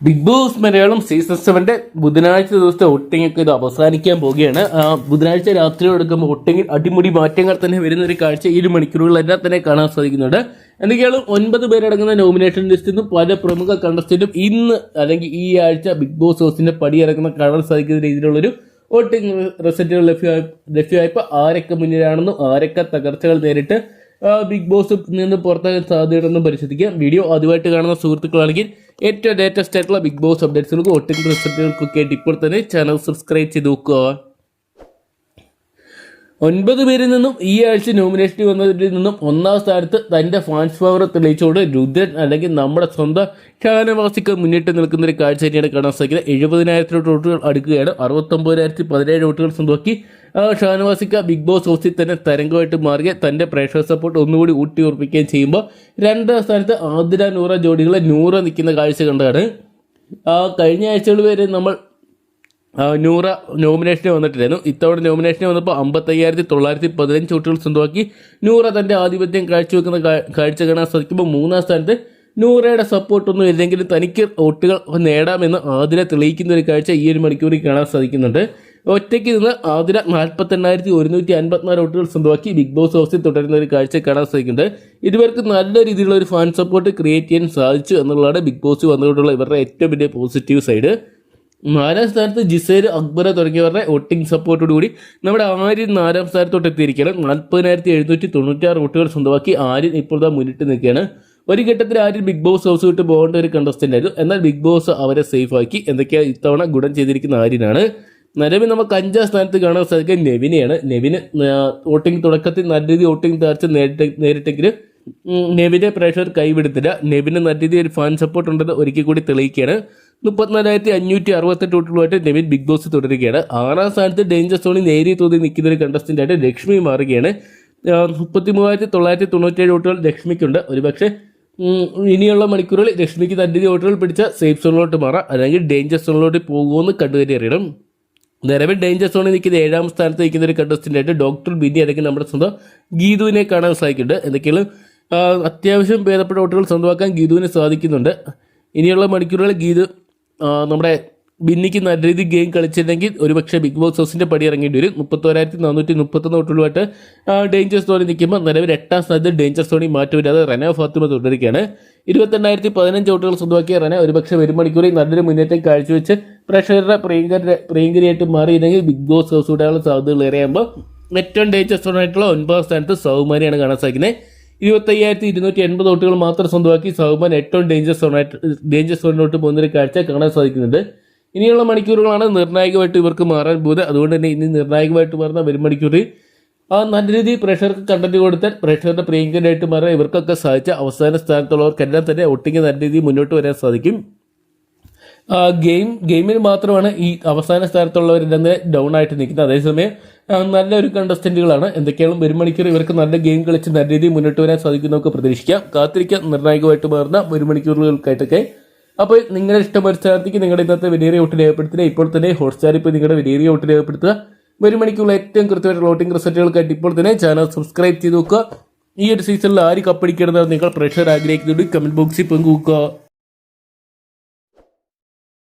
Big Boss Malayalam season സെവന്റെ ബുധനാഴ്ച ദിവസത്തെ ഒട്ടിങ്ങൊക്കെ ഇത് അവസാനിക്കാൻ പോവുകയാണ്. ബുധനാഴ്ച രാത്രി എടുക്കുമ്പോൾ ഒട്ടിങ്ങിൽ അടിമുടി മാറ്റങ്ങൾ തന്നെ വരുന്ന ഒരു കാഴ്ച ഒരു മണിക്കൂറുകളെല്ലാം തന്നെ കാണാൻ സാധിക്കുന്നുണ്ട്. എന്തൊക്കെയാണ് ഒൻപത് പേരടങ്ങുന്ന നോമിനേഷൻ ലിസ്റ്റിൽ നിന്നും പല പ്രമുഖ കണ്ടസ്റ്റന്റും ഇന്ന് അല്ലെങ്കിൽ ഈ ആഴ്ച ബിഗ് ബോസ് ഹൗസിന്റെ പടിയിറങ്ങുന്ന കാണാൻ സാധിക്കുന്ന രീതിയിലുള്ളൊരു വോട്ടിംഗ് റിസൾട്ടുകൾ ലഭ്യമായി ലഭ്യമായപ്പോൾ ആരൊക്കെ മുന്നിലാണെന്നും ആരൊക്കെ തകർച്ചകൾ നേരിട്ട് ബിഗ് ബോസ് നിന്ന് പുറത്താകാൻ സാധ്യതയുണ്ടെന്ന് പരിശോധിക്കാം വീഡിയോ ആദ്യമായിട്ട് കാണുന്ന സുഹൃത്തുക്കളാണെങ്കിൽ ഏറ്റവും ലേറ്റസ്റ്റ് ആയിട്ടുള്ള ബിഗ് ബോസ് അപ്ഡേറ്റ്സുകൾക്ക് ഒട്ടും റിസൾട്ടുകൾക്കൊക്കെ ആയിട്ട് ഇപ്പോൾ തന്നെ ചാനൽ സബ്സ്ക്രൈബ് ചെയ്ത് നോക്കുക. ഒൻപത് പേരിൽ നിന്നും ഈ ആഴ്ച നോമിനേഷൻ വന്നതിൽ നിന്നും ഒന്നാം സ്ഥാനത്ത് തന്റെ ഫാൻസ് പവർ തെളിയിച്ചുകൊണ്ട് രുദ്രൻ അല്ലെങ്കിൽ നമ്മുടെ സ്വന്തം ഷാനവാസിക്ക് മുന്നിട്ട് നിൽക്കുന്ന ഒരു കാഴ്ച തന്നെയാണ് കാണാൻ സാധിക്കുന്നത്. എഴുപതിനായിരത്തിലോട്ട് വോട്ടുകൾ അടുക്കുകയാണ്. അറുപത്തൊമ്പതിനായിരത്തി പതിനേഴ് വോട്ടുകൾ സ്വന്തമാക്കി. ഷാനവാസിക്ക ബിഗ് ബോസ് ഹൗസിൽ തന്നെ തരംഗമായിട്ട് മാറുകയും തന്റെ പ്രേക്ഷക സപ്പോർട്ട് ഒന്നുകൂടി ഊട്ടി ഉറപ്പിക്കുകയും ചെയ്യുമ്പോൾ രണ്ടാം സ്ഥാനത്ത് ആതിര നൂറ ജോഡികളെ നൂറ നിൽക്കുന്ന കാഴ്ച കണ്ടതാണ്. കഴിഞ്ഞ ആഴ്ചകൾ വരെ നമ്മൾ നൂറ നോമിനേഷന് വന്നിട്ടില്ലായിരുന്നു. ഇത്തവണ നോമിനേഷന് വന്നപ്പോൾ അമ്പത്തയ്യായിരത്തി തൊള്ളായിരത്തി പതിനഞ്ച് വോട്ടുകൾ സ്വന്തമാക്കി നൂറ തന്റെ ആധിപത്യം കാഴ്ചവെക്കുന്ന കാഴ്ച കാണാൻ സാധിക്കുമ്പോൾ മൂന്നാം സ്ഥാനത്ത് നൂറയുടെ സപ്പോർട്ടൊന്നും ഇല്ലെങ്കിലും തനിക്ക് വോട്ടുകൾ നേടാമെന്ന് ആതിര തെളിയിക്കുന്ന ഒരു കാഴ്ച ഈ ഒരു മണിക്കൂറിൽ കാണാൻ സാധിക്കുന്നുണ്ട്. ഒറ്റയ്ക്ക് നിന്ന് ആതിര നാൽപ്പത്തെണ്ണായിരത്തി ഒരുന്നൂറ്റി അൻപത്തിനാല് വോട്ടുകൾ സ്വന്തമാക്കി ബിഗ് ബോസ് ഹൗസിൽ തുടരുന്ന ഒരു കാഴ്ച കാണാൻ സാധിക്കുന്നുണ്ട്. ഇതുവർക്ക് നല്ല രീതിയിലുള്ള ഒരു ഫാൻ സപ്പോർട്ട് ക്രിയേറ്റ് ചെയ്യാൻ സാധിച്ചു എന്നുള്ളതാണ് ബിഗ് ബോസ് വന്നുകൊണ്ടുള്ള ഇവരുടെ ഏറ്റവും വലിയ പോസിറ്റീവ് സൈഡ് നാലാം സ്ഥാനത്ത് ജിസേൽ അക്ബർ തുടങ്ങിയവരുടെ വോട്ടിംഗ് സപ്പോർട്ടോട് കൂടി നമ്മുടെ ആര്യൻ നാലാം സ്ഥാനത്തോട്ട് എത്തിയിരിക്കുകയാണ്. നാൽപ്പതിനായിരത്തി എഴുന്നൂറ്റി തൊണ്ണൂറ്റാറ് വോട്ടുകൾ സ്വന്തമാക്കി ആര്യൻ ഇപ്പോൾ മുന്നിട്ട് നിൽക്കുകയാണ്. ഒരു ഘട്ടത്തിൽ ആര്യൻ ബിഗ് ബോസ് ഹൗസ് വിട്ട് പോകേണ്ട ഒരു കണ്ടസ്റ്റന്റ് ആയിരുന്നു. എന്നാൽ ബിഗ് ബോസ് അവരെ സേഫ് ആക്കി. എന്തൊക്കെയാണ് ഇത്തവണ ഗുണം ചെയ്തിരിക്കുന്ന ആര്യനാണ്. നിലവിൽ നമുക്ക് അഞ്ചാം സ്ഥാനത്ത് കാണാൻ സാധിക്കുക. നെവിനെയാണ്. നെവിന് വോട്ടിംഗ് തുടക്കത്തിൽ നല്ല രീതിയിൽ വോട്ടിംഗ് തകർച്ച നേരിട്ട് നേരിട്ടെങ്കിലും ഉം, നെവിനെ പ്രേക്ഷകർ കൈവിടുത്തില്ല. നെവിന് നല്ല രീതിയിൽ ഫാൻ സപ്പോർട്ട് ഉണ്ടെന്ന് ഒരിക്കൽ കൂടി തെളിയിക്കുകയാണ്. മുപ്പത്തിനാലായിരത്തി അഞ്ഞൂറ്റി അറുപത്തെട്ട് വോട്ടുകളുമായിട്ട് നെവിൻ ബിഗ് ബോസ് തുടരുകയാണ്. ആറാം സ്ഥാനത്ത് ഡേഞ്ചർ സോണിൽ നേരിയ തോതിൽ നിൽക്കുന്ന ഒരു കണ്ടസ്റ്റന്റായിട്ട് ലക്ഷ്മി മാറുകയാണ്. മുപ്പത്തി മൂവായിരത്തി തൊള്ളായിരത്തി തൊണ്ണൂറ്റേഴ് വോട്ടുകൾ ലക്ഷ്മിക്കുണ്ട്. ഒരുപക്ഷെ ഇനിയുള്ള മണിക്കൂറുകളിൽ ലക്ഷ്മിക്ക് തന്റെ വോട്ടുകൾ പിടിച്ച സേഫ് സോണിലോട്ട് മാറാം. അല്ലെങ്കിൽ ഡേഞ്ചർ സോണിലോട്ട് പോകുമെന്ന് കണ്ടുകരി അറിയണം. നിലവിൽ ഡേഞ്ചർ സോണിൽ നിൽക്കുന്ന ഏഴാം സ്ഥാനത്ത് നിൽക്കുന്ന ഒരു കണ്ടസ്റ്റന്റ് ആയിട്ട് ഡോക്ടർ ബിന്നി അല്ലെങ്കിൽ നമ്മുടെ സ്വന്തം ഗീതുവിനെ കാണാൻ സാധിക്കുന്നുണ്ട്. എന്തൊക്കെയാണ്? അത്യാവശ്യം ഭേദപ്പെട്ട വോട്ടുകൾ സ്വന്തമാക്കാൻ ഗീതുവിന് സാധിക്കുന്നുണ്ട്. ഇനിയുള്ള മണിക്കൂറുകളിൽ ഗീതു നമ്മുടെ ബിന്നിക്ക് നല്ല രീതിയിൽ ഗെയിം കളിച്ചിരുന്നെങ്കിൽ ഒരുപക്ഷെ ബിഗ് ബോസ് ഹൗസിന്റെ പടി ഇറങ്ങേണ്ടി വരും. മുപ്പത്തോരായിരത്തി നാനൂറ്റി മുപ്പത്തൊന്ന് തൊട്ടുള്ളുമായിട്ട് ഡേഞ്ചർ സോണിൽ നിൽക്കുമ്പോൾ നിലവിൽ എട്ടാം സ്ഥാനത്ത് ഡേഞ്ചർ സോണിൽ മാറ്റമില്ലാതെ റന ഫാത്തിമ തുടരുകയാണ്. ഇരുപത്തെണ്ണായിരത്തി പതിനഞ്ച് ഓട്ടുകൾ സ്വന്തമാക്കിയ റന ഒരുപക്ഷെ ഒരു മണിക്കൂറിൽ നല്ലൊരു മുന്നേറ്റം കാഴ്ചവെച്ച് പ്രേക്ഷകരുടെ പ്രിയങ്കര പ്രിയങ്കരിയായിട്ട് മാറിയില്ലെങ്കിൽ ബിഗ് ബോസ് ഹൗസ് വിടാനുള്ള സാധ്യതകൾ ഏറെയാകുമ്പോൾ ഏറ്റവും ഡേഞ്ചർ സോണായിട്ടുള്ള ഒൻപതാം സ്ഥാനത്ത് സൗമാനിയാണ് കാണാൻ സാധിക്കുന്നത്. ഇരുപത്തയ്യായിരത്തി ഇരുന്നൂറ്റി എൺപത് ഓട്ടുകൾ മാത്രം സ്വന്തമാക്കി സൗമാൻ ഏറ്റവും ഡേഞ്ചർ സോണായിട്ട് ഡേഞ്ചർ സോണിലോട്ട് പോകുന്നൊരു കാഴ്ച കാണാൻ സാധിക്കുന്നുണ്ട് ഇനിയുള്ള മണിക്കൂറുകളാണ് നിർണായകമായിട്ട് ഇവർക്ക് മാറാൻ പോകുന്നത്. അതുകൊണ്ട് തന്നെ ഇനി നിർണായകമായിട്ട് മാറുന്ന വരും മണിക്കൂറിൽ ആ നല്ല രീതിയിൽ പ്രേക്ഷകർക്ക് കണ്ടന്റ് കൊടുത്താൽ പ്രേക്ഷകരുടെ പ്രിയങ്കരായിട്ട് മാറാൻ ഇവർക്കൊക്കെ സാധിച്ച അവസാന സ്ഥാനത്തുള്ളവർക്കെല്ലാം തന്നെ ഒട്ടിങ്ങി നല്ല രീതിയിൽ മുന്നോട്ട് വരാൻ സാധിക്കും. ഗെയിം ഗെയിമിൽ മാത്രമാണ് ഈ അവസാന സ്ഥാനത്തുള്ളവരെല്ലാം ഡൗൺ ആയിട്ട് നിൽക്കുന്നത്. അതേസമയം നല്ലൊരു കണ്ടസ്റ്റന്റുകളാണ് എന്തൊക്കെയാണ് ഒരു മണിക്കൂർ ഇവർക്ക് നല്ല ഗെയിം കളിച്ച് നല്ല രീതിയിൽ മുന്നോട്ട് വരാൻ സാധിക്കും പ്രതീക്ഷിക്കാം. കാത്തിരിക്കാം നിർണായകമായിട്ട് മാറുന്ന ഒരു മണിക്കൂറുകൾക്കായിട്ടൊക്കെ. അപ്പോൾ നിങ്ങളുടെ ഇഷ്ടം സ്ഥാനത്തേക്ക് നിങ്ങളുടെ ഇന്നത്തെ വിലയേറിയ വോട്ട് രേഖപ്പെടുത്തുക ഇപ്പോൾ തന്നെ ഹോട്ട്സ്റ്റാർ ഇപ്പോൾ നിങ്ങളുടെ വിലയേറിയ വോട്ട് രേഖപ്പെടുത്തുക. ഒരു മണിക്കുള്ള ഏറ്റവും കൃത്യമായിട്ട് വോട്ടിംഗ് റിസൾട്ടുകൾക്കായിട്ട് ഇപ്പോൾ തന്നെ ചാനൽ സബ്സ്ക്രൈബ് ചെയ്ത് നോക്കുക. ഈ ഒരു സീസണിൽ ആര് കപ്പടിക്കണമെന്നാണ് നിങ്ങൾ പ്രഷർ ആഗ്രഹിക്കുന്നുണ്ട്. കമന്റ് ബോക്സിൽ പങ്കുവെക്കുക.